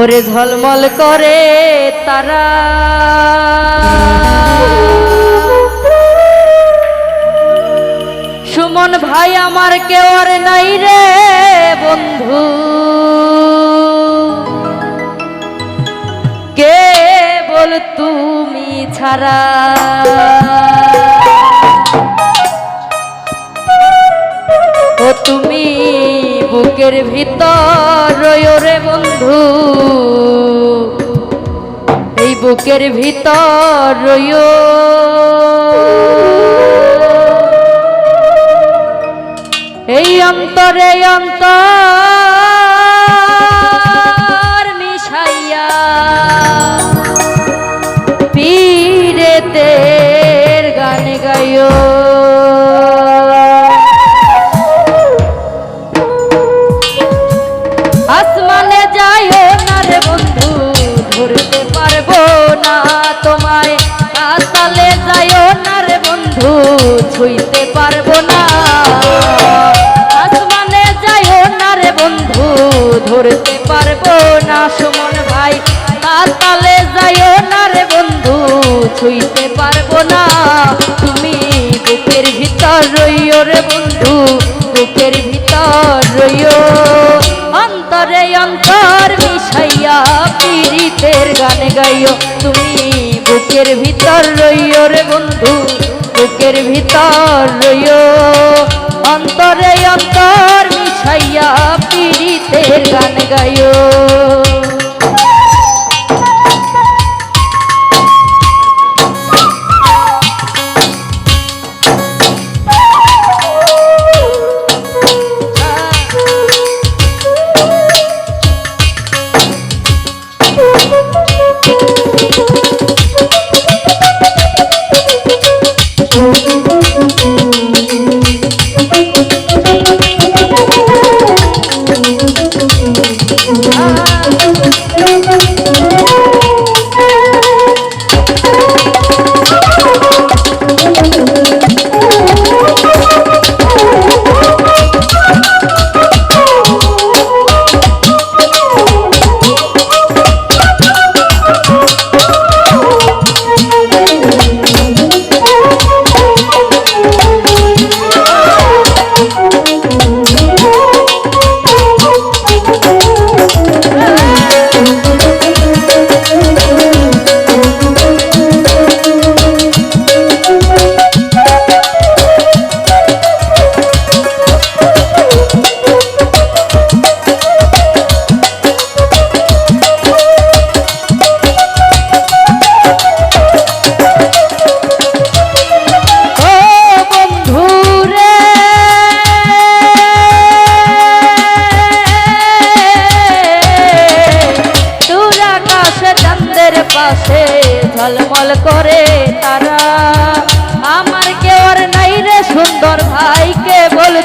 ওরে ঝলমল করে তারা। সুমন ভাই আমার কেউ আর নাই রে বন্ধু। কে বল তুমি ছাড়া? বুকের ভিতর রে বন্ধু। এই বুকের ভিতর এই অন্তরে অন্তর না সুমন ভাই আসালে যাইও না রে বন্ধু, ছুঁইতে পারব না। তুমি বুকের ভিতর রইও রে বন্ধু, বুকের ভিতর রইও। অন্তরে অন্তর মিশাইয়া পীড়িতের গান গাইও। তুমি বুকের ভিতর রইও রে বন্ধু, বুকের ভিতর রইও। অন্তরে অন্তর মিশাইয়া পীড়িতের গান গাইও। ও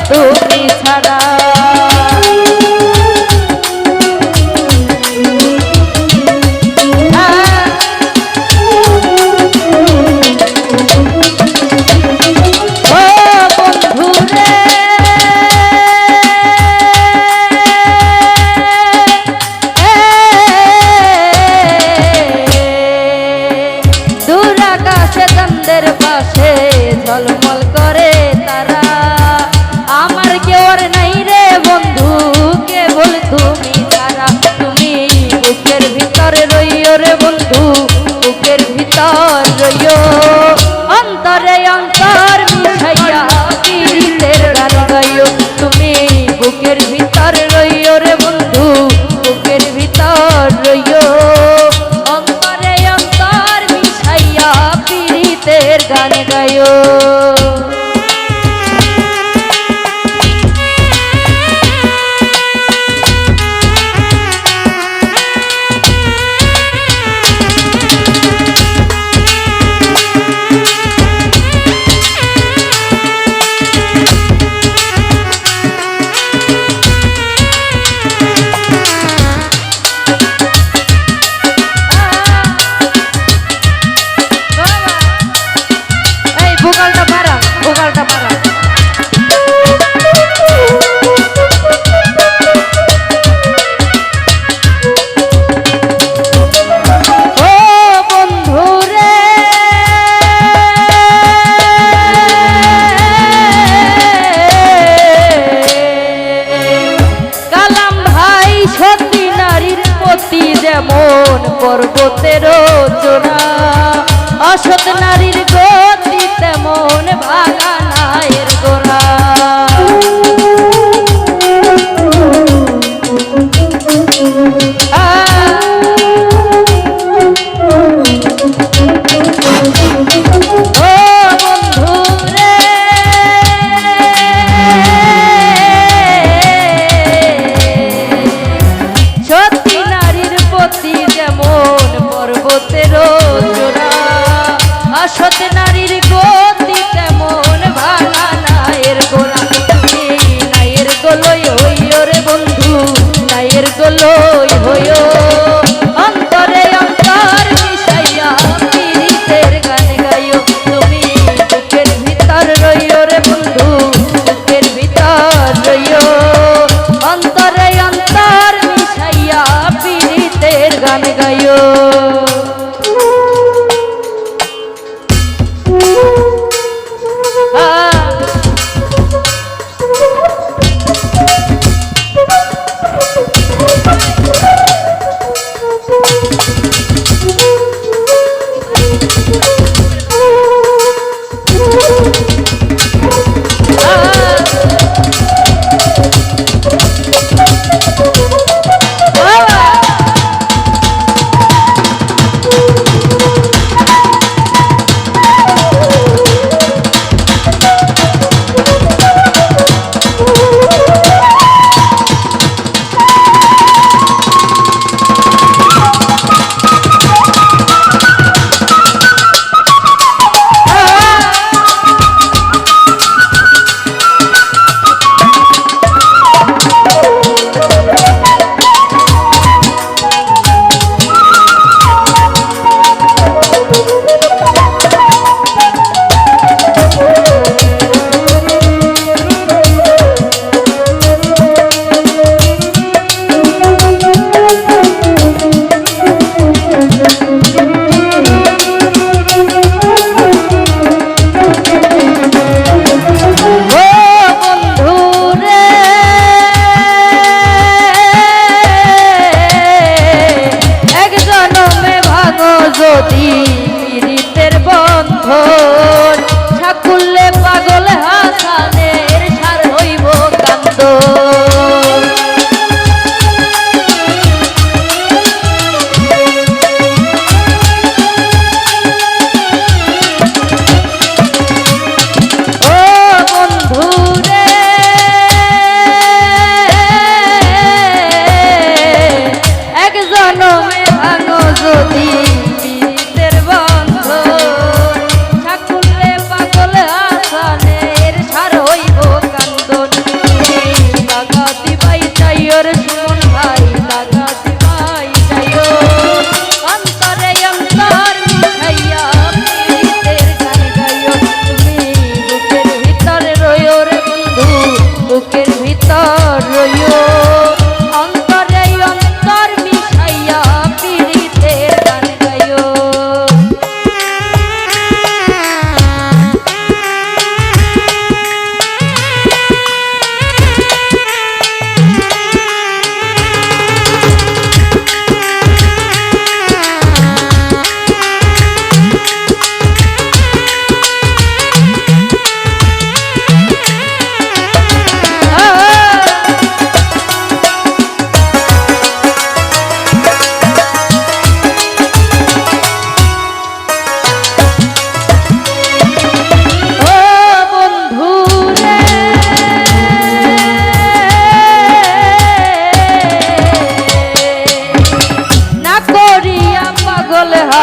তুমি ছাড়া। হ্যাঁ। চন্দ্রের পাশে ঝলমল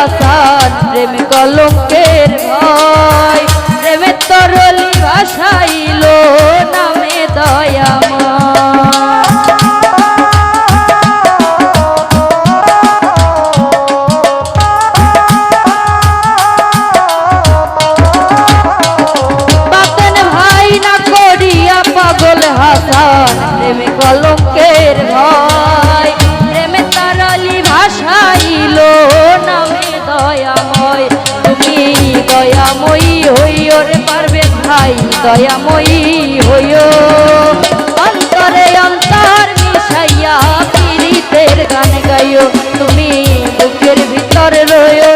আসান প্রেম কলঙ্কের ভয়। প্রেমের তরল ভাষাইল নামে দয়া কলকের হাসান ভয়। প্রেমে তারালি ভাষাইল নামে দয়াময় তুমি দয়াময়ী হইও রে পারবে ভাই, দয়াময়ী হইও। অন্তরে অন্তর মিশাইয়া পীড়িতের গান গাইও। তুমি বুকের ভিতর রয়ো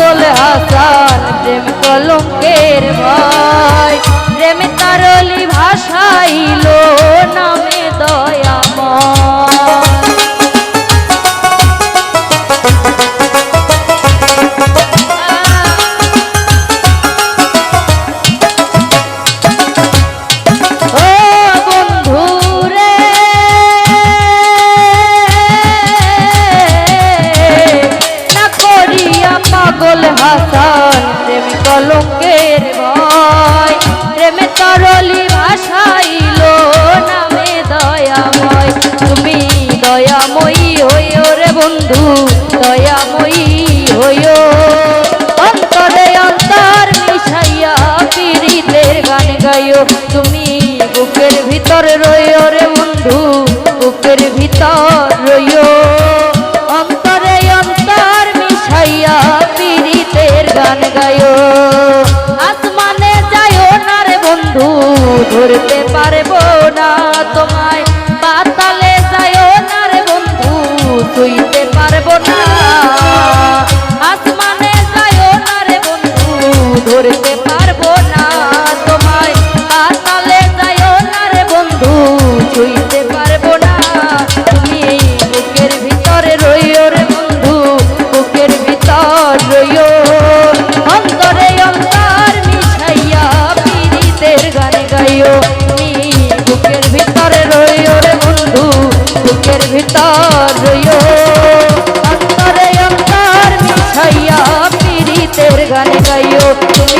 পাগল হাসান প্রেম কলঙ্কের ভাই প্রেম তারলি ভাষাইল নামে দয়া হাসান প্রেম কলঙ্কের ভয়। প্রেমে তরলি ভাসাইল নামে দয়াময়। তুমি দয়াময়ী হইও রে বন্ধু, দয়াময়ী হইও। অন্তরে অন্তর মিশাইয়া পীড়িতের গান গাইও। তুমি বুকের ভিতর রইও ধরতে পারব না। তোমায় পাতালে যায়ও না রে বন্ধু তুইতে পারব না। আসমানে যায়ও না রে বন্ধু, ধরতে গাইও তুমি